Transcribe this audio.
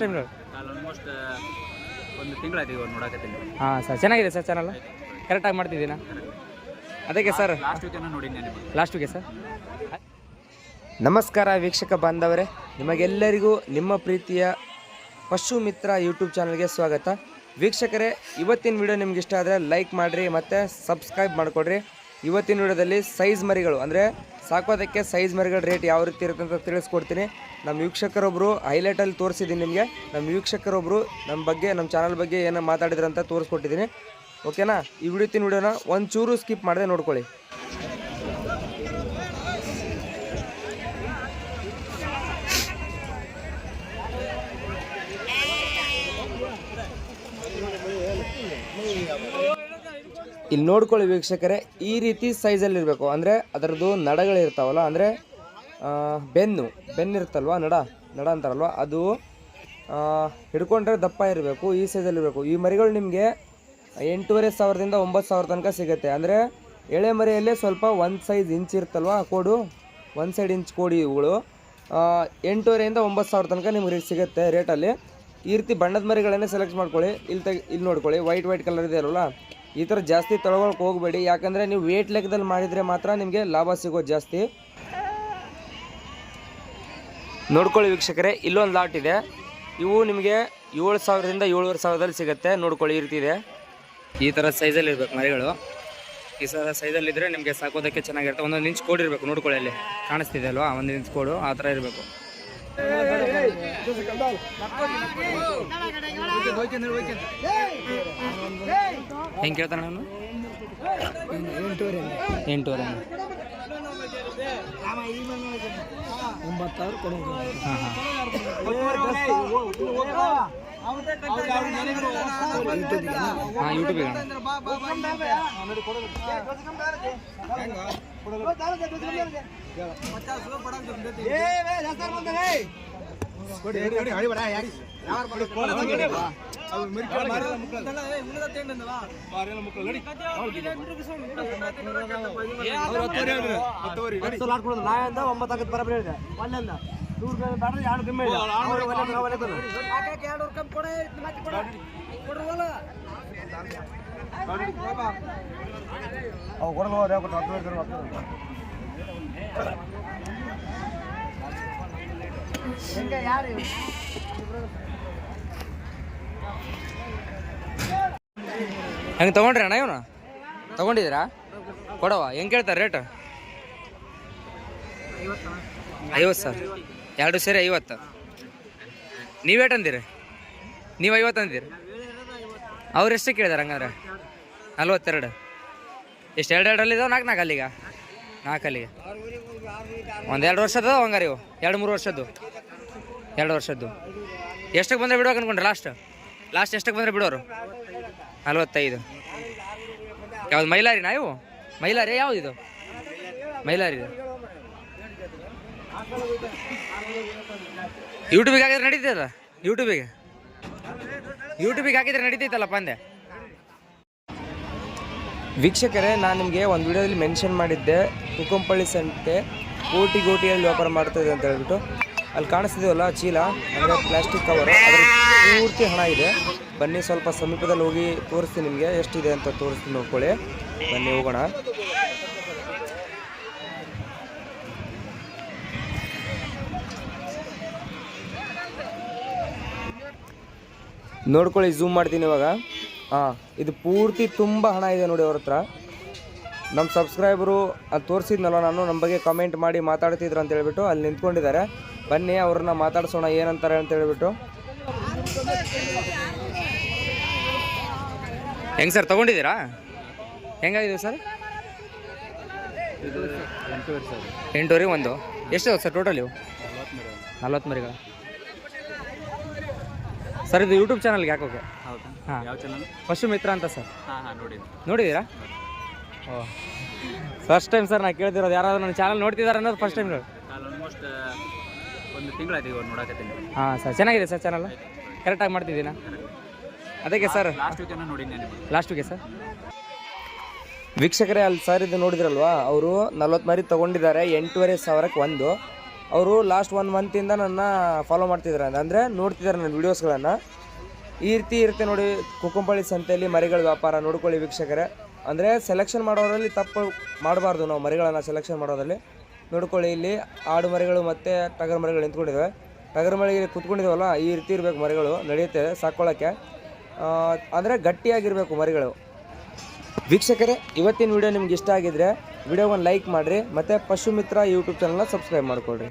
ಟೈಮ್ಗಳು ನಾನು ಆಲ್ಮೋಸ್ಟ್ ಒಂದು ತಿಂಗಳಾಯ್ತು ಇವಾಗ ನೋಡಕತ್ತೀನಿ ಹಾಂ ಸರ್. ಚೆನ್ನಾಗಿದೆ ಸರ್ ಚಾನಲ್ ಕರೆಕ್ಟಾಗಿ ಮಾಡ್ತಿದ್ದೀನಾ ಅದಕ್ಕೆ ಸರ್ ಲಾಸ್ಟ್ ವೀಕ್ ಲಾಸ್ಟ್ ವೀಕೆ ಸರ್ ನಮಸ್ಕಾರ ವೀಕ್ಷಕ ಬಾಂಧವರೇ. ನಿಮಗೆಲ್ಲರಿಗೂ ನಿಮ್ಮ ಪ್ರೀತಿಯ ಪಶು ಮಿತ್ರ ಯೂಟ್ಯೂಬ್ ಚಾನಲ್ಗೆ ಸ್ವಾಗತ. ವೀಕ್ಷಕರೇ ಇವತ್ತಿನ ವಿಡಿಯೋ ನಿಮ್ಗೆ ಇಷ್ಟ ಆದರೆ ಲೈಕ್ ಮಾಡಿರಿ ಮತ್ತು ಸಬ್ಸ್ಕ್ರೈಬ್ ಮಾಡಿಕೊಡ್ರಿ. ಇವತ್ತಿನ ವಿಡಿಯೋದಲ್ಲಿ ಸೈಜ್ ಮರಿಗಳು, ಅಂದರೆ ಸಾಕೋದಕ್ಕೆ ಸೈಜ್ ಮರಿಗಳ ರೇಟ್ ಯಾವ ರೀತಿ ಇರುತ್ತೆ ಅಂತ ತಿಳಿಸ್ಕೊಡ್ತೀನಿ. ನಮ್ಮ ವೀಕ್ಷಕರೊಬ್ಬರು ಹೈಲೈಟಲ್ಲಿ ತೋರಿಸಿದ್ದೀನಿ ನಿಮಗೆ. ನಮ್ಮ ವೀಕ್ಷಕರೊಬ್ಬರು ನಮ್ಮ ಬಗ್ಗೆ, ನಮ್ಮ ಚಾನಲ್ ಬಗ್ಗೆ ಏನೋ ಮಾತಾಡಿದ್ರು ಅಂತ ತೋರಿಸ್ಕೊಟ್ಟಿದ್ದೀನಿ ಓಕೆನಾ ಈ ವಿಡಿಯೋತಿನ ವಿಡಿಯೋನ ಒಂಚೂರು ಸ್ಕಿಪ್ ಮಾಡದೆ ನೋಡ್ಕೊಳ್ಳಿ. ಇಲ್ಲಿ ನೋಡ್ಕೊಳ್ಳಿ ವೀಕ್ಷಕರೇ, ಈ ರೀತಿ ಸೈಜಲ್ಲಿರಬೇಕು ಅಂದರೆ ಅದರದ್ದು ನಡಗಳಿರ್ತಾವಲ್ಲ ಅಂದರೆ ಬೆನ್ನು ಬೆನ್ನು ಇರುತ್ತಲ್ವ ನಡ ನಡ ಅಂತಾರಲ್ವ, ಅದು ಹಿಡ್ಕೊಂಡ್ರೆ ದಪ್ಪ ಇರಬೇಕು, ಈ ಸೈಜಲ್ಲಿರಬೇಕು ಈ ಮರಿಗಳು ನಿಮಗೆ ಎಂಟೂವರೆ ಸಾವಿರದಿಂದ ಒಂಬತ್ತು ಸಾವಿರ ತನಕ ಸಿಗುತ್ತೆ. ಅಂದರೆ ಎಳೆ ಮರಿಯಲ್ಲೇ ಸ್ವಲ್ಪ ಒಂದು ಸೈಜ್ ಇಂಚ್ ಇರುತ್ತಲ್ವ ಕೋಡು ಒಂದು ಸೈಡ್ ಇಂಚ್ ಕೋಡಿ ಇವುಗಳು. ಎಂಟೂವರೆಯಿಂದ ಒಂಬತ್ತು ಸಾವಿರ ತನಕ ನಿಮ್ಗೆ ಸಿಗುತ್ತೆ ರೇಟಲ್ಲಿ ಈ ರೀತಿ ಬಣ್ಣದ ಮರಿಗಳನ್ನೇ ಸೆಲೆಕ್ಟ್ ಮಾಡ್ಕೊಳ್ಳಿ. ಇಲ್ಲಿ ತೆಗೆ, ಇಲ್ಲಿ ನೋಡ್ಕೊಳ್ಳಿ. ವೈಟ್ ವೈಟ್ ಕಲರ್ ಇದೆ ಅಲ್ವಲ್ಲ? ಈ ಥರ ಜಾಸ್ತಿ ತೊಳಗೊಳಕ್ಕೆ ಹೋಗಬೇಡಿ. ಯಾಕಂದರೆ ನೀವು ವೇಟ್ ಲೆಕ್ಕದಲ್ಲಿ ಮಾಡಿದರೆ ಮಾತ್ರ ನಿಮಗೆ ಲಾಭ ಸಿಗೋದು ಜಾಸ್ತಿ. ನೋಡ್ಕೊಳ್ಳಿ ವೀಕ್ಷಕರೇ, ಇಲ್ಲೊಂದು ಲಾಟ್ ಇದೆ. ಇವು ನಿಮಗೆ ಏಳು ಸಾವಿರದಿಂದ ಏಳುವರೆ ಸಾವಿರದಲ್ಲಿ ಸಿಗುತ್ತೆ. ನೋಡ್ಕೊಳ್ಳಿ ಇರ್ತಿದೆ ಈ ಥರ ಸೈಜಲ್ಲಿ ಇರ್ಬೇಕು ಮರಿಗಳು. ಈ ಥರ ಸೈಜಲ್ಲಿದ್ದರೆ ನಿಮಗೆ ಸಾಕೋದಕ್ಕೆ ಚೆನ್ನಾಗಿರುತ್ತೆ. ಒಂದೊಂದು ಇಂಚ್ ಕೋಡಿರಬೇಕು ನೋಡ್ಕೊಳ್ಳಿ ಅಲ್ಲಿ. ಕಾಣಿಸ್ತಿದೆ ಅಲ್ವಾ? ಒಂದು ಇಂಚ್ ಕೋಡು ಆ ಥರ ಇರಬೇಕು. ಹೆಂಗೆ ಕೇಳ್ತಾನೆ ನಾನು ಎಂಟೂವರೆ ಒಂಬತ್ತಾರು ಕೊಡೋದು ಹಾಂ ಹಾಂ. ಹಾಂ ಯೂಟ್ಯೂಬಿಗೆ ಒಂಬತ್ತಾಗತ್ತೆ ಬರಬರಿ ಹೇಳಿದೆ ಒಳ್ಳೆಲ್ಲ ನೂರು ಬ್ಯಾಟ್ರಿ ಎರಡು ಕಮ್ಮಿ ಒಲೆ ತರ ಒಲೆ ತರ. ಅವು ಹೇಳ್ಕೊಟ್ರು, ಹತ್ತು. ಹಂಗೆ ತಗೊಂಡ್ರಿ ಅಣ್ಣ ಇವನು? ತೊಗೊಂಡಿದ್ದೀರಾ? ಕೊಡವ ಹೆಂಗ್ ಕೇಳ್ತಾರೆ ರೇಟ್? ಐವತ್ತು ಸರ್ ಎರಡು ಸೇರಿ ಐವತ್ತು. ನೀವೇಟ್ ಅಂದಿರಿ? ನೀವು ಐವತ್ತು ಅಂದಿರಿ? ಅವ್ರು ಎಷ್ಟು ಕೇಳಿದಾರೆ ಹಂಗಾರೆ ನಲ್ವತ್ತೆರಡು. ಎಷ್ಟು ಎರಡು ಎರಡಲ್ಲಿ ಇದಾವೆ, ನಾಲ್ಕು ನಾಲ್ಕು ಅಲ್ಲಿಗ? ನಾಲ್ಕು ಅಲ್ಲಿಗೆ. ಒಂದು ಎರಡು ವರ್ಷದ ಹಂಗಾರೆ ಇವು? ಎರಡು, ಮೂರು ವರ್ಷದ್ದು? ಎರಡು ವರ್ಷದ್ದು. ಎಷ್ಟಕ್ಕೆ ಬಂದರೆ ಬಿಡುವಾಗ ಅನ್ಕೊಂಡ್ರೆ ಲಾಸ್ಟ್ ಲಾಸ್ಟ್ ಎಷ್ಟಕ್ಕೆ ಬಂದರೆ ಬಿಡೋರು? ನಲ್ವತ್ತೈದು. ಯಾವ್ದು ಮೈಲಾರಿನಾ ಇವು? ಮೈಲಾರಿ ಯಾವ್ದು ಇದು ಮೈಲಾರಿ ಯೂಟ್ಯೂಬಿಗೆ ಹಾಕಿದ್ರೆ ನಡೀತದ ಯೂಟ್ಯೂಬಿಗೆ ಯೂಟ್ಯೂಬಿಗೆ ಹಾಕಿದ್ರೆ ನಡೀತೈತಲ್ಲ ಅಂದೆ ವೀಕ್ಷಕರೇ, ನಾನು ನಿಮಗೆ ಒಂದು ವಿಡಿಯೋದಲ್ಲಿ ಮೆನ್ಷನ್ ಮಾಡಿದ್ದೆ. ಕುಕ್ಕಂಪಳ್ಳಿ ಸಂತೆ, ಕೋಟಿ ಕೋಟಿಯಲ್ಲಿ ವ್ಯಾಪಾರ ಮಾಡ್ತಾಯಿದೆ ಅಂತ ಹೇಳ್ಬಿಟ್ಟು. ಅಲ್ಲಿ ಕಾಣಿಸ್ತಿದೆಯಲ್ಲ ಚೀಲ? ಅಂದರೆ ಪ್ಲಾಸ್ಟಿಕ್ ಕವರ್ ಪೂರ್ತಿ ಹಣ ಇದೆ. ಬನ್ನಿ, ಸ್ವಲ್ಪ ಸಮೀಪದಲ್ಲಿ ಹೋಗಿ ತೋರಿಸ್ತೀನಿ ನಿಮಗೆ. ಎಷ್ಟಿದೆ ಅಂತ ತೋರಿಸ್ತೀನಿ ನೋಡ್ಕೊಳ್ಳಿ. ಬನ್ನಿ, ಹೋಗೋಣ. ನೋಡ್ಕೊಳ್ಳಿ ಝೂಮ್ ಮಾಡ್ತೀನಿ ಇವಾಗ. ಹಾಂ, ಇದು ಪೂರ್ತಿ ತುಂಬ ಹಣ ಇದೆ ನೋಡಿ ಅವ್ರ ಹತ್ರ. ನಮ್ಮ ಸಬ್ಸ್ಕ್ರೈಬರು ಅದು ತೋರಿಸಿದ್ನಲ್ಲ, ನಾನು ನಮ್ಮ ಬಗ್ಗೆ ಕಮೆಂಟ್ ಮಾಡಿ ಮಾತಾಡ್ತಿದ್ರು ಅಂತ ಹೇಳ್ಬಿಟ್ಟು ಅಲ್ಲಿ ನಿಂತ್ಕೊಂಡಿದ್ದಾರೆ. ಬನ್ನಿ ಅವ್ರನ್ನ ಮಾತಾಡ್ಸೋಣ ಏನಂತಾರೆ ಅಂತ ಹೇಳ್ಬಿಟ್ಟು. ಹೆಂಗೆ ಸರ್ ತಗೊಂಡಿದ್ದೀರಾ? ಹೆಂಗಾಗಿದೆ ಸರ್? ಎಂಟೂವರೆ ಒಂದು. ಎಷ್ಟು ಸರ್ ಟೋಟಲ್ ಇವು? ನಲ್ವತ್ತು ಮರಿಗಳ ಸರ್ ಇದು ಯೂಟ್ಯೂಬ್ ಚಾನಲ್ಗೆ ಯಾಕೋಕೆ ಹಾಂ. ಪಶು ಮಿತ್ರ ಅಂತ ಸರ್. ನೋಡಿದ್ದೀರಾ? ಓ. ಫಸ್ಟ್ ಟೈಮ್ ಸರ್ ನಾ ಕೇಳ್ತಿರೋದು ಯಾರಾದರೂ ನನ್ನ ಚಾನಲ್ ನೋಡ್ತಿದ್ದಾರೆ ಅನ್ನೋದು ಫಸ್ಟ್ ಟೈಮ್ ಹೇಳಿ. ಆಲ್ಮೋಸ್ಟ್ ಒಂದು ತಿಂಗಳಾಯ್ತು ಇವಾಗ ನೋಡಕತ್ತೀನಿ. ಹಾಂ ಸರ್ ಚೆನ್ನಾಗಿದೆ ಸರ್ ಚಾನಲ್ ಕರೆಕ್ಟಾಗಿ ಮಾಡ್ತಿದ್ದೀನಾ ಅದಕ್ಕೆ ಸರ್ ಲಾಸ್ಟ್ ವೀಕ್ ನೋಡಿ ಲಾಸ್ಟ್ ವೀಕೆ ಸರ್? ವೀಕ್ಷಕರೇ ಅಲ್ಲಿ ಸರ್ ಇದು ನೋಡಿದ್ರಲ್ವಾ? ಅವರು ನಲ್ವತ್ತು ಮರಿ ತೊಗೊಂಡಿದ್ದಾರೆ ಎಂಟೂವರೆ ಸಾವಿರಕ್ಕೆ ಒಂದು. ಅವರು ಲಾಸ್ಟ್ ಒನ್ ಮಂತಿಂದ ನನ್ನ ಫಾಲೋ ಮಾಡ್ತಿದ್ದಾರೆ ಅಂದರೆ ನೋಡ್ತಿದ್ದಾರೆ ನನ್ನ ವೀಡಿಯೋಸ್ಗಳನ್ನು ಈ ರೀತಿ ಇರುತ್ತೆ ನೋಡಿ ಕುಕ್ಕಂಪಳ್ಳಿ ಸಂತೆಯಲ್ಲಿ ಮರಿಗಳ ವ್ಯಾಪಾರ ನೋಡ್ಕೊಳ್ಳಿ ವೀಕ್ಷಕರೇ. ಅಂದರೆ ಸೆಲೆಕ್ಷನ್ ಮಾಡೋರಲ್ಲಿ ತಪ್ಪು ಮಾಡಬಾರ್ದು ನಾವು ಮರಿಗಳನ್ನು ಸೆಲೆಕ್ಷನ್ ಮಾಡೋದ್ರಲ್ಲಿ. ನೋಡ್ಕೊಳ್ಳಿ, ಇಲ್ಲಿ ಆಡು ಮರಿಗಳು ಮತ್ತು ಟಗರ್ ಮರಿಗಳು ನಿಂತ್ಕೊಂಡಿದ್ದಾವೆ ಟಗರ್ ಮರಿಗೆ ಕುತ್ಕೊಂಡಿದ್ದಾವಲ್ಲ ಈ ರೀತಿ ಇರಬೇಕು ಮರಿಗಳು, ನಡೆಯುತ್ತೆ ಸಾಕೊಳ್ಳೋಕ್ಕೆ ಅಂದರೆ ಗಟ್ಟಿಯಾಗಿರಬೇಕು ಮರಿಗಳು. ವೀಕ್ಷಕರೇ, ಇವತ್ತಿನ ವಿಡಿಯೋ ನಿಮ್ಗೆ ಇಷ್ಟ ಆಗಿದ್ರೆ ವಿಡಿಯೋವನ್ನು ಲೈಕ್ ಮಾಡಿರಿ, ಮತ್ತು ಪಶು ಮಿತ್ರ ಯೂಟ್ಯೂಬ್ ಚಾನಲ್ನ ಸಬ್ಸ್ಕ್ರೈಬ್ ಮಾಡ್ಕೊಳ್ರಿ.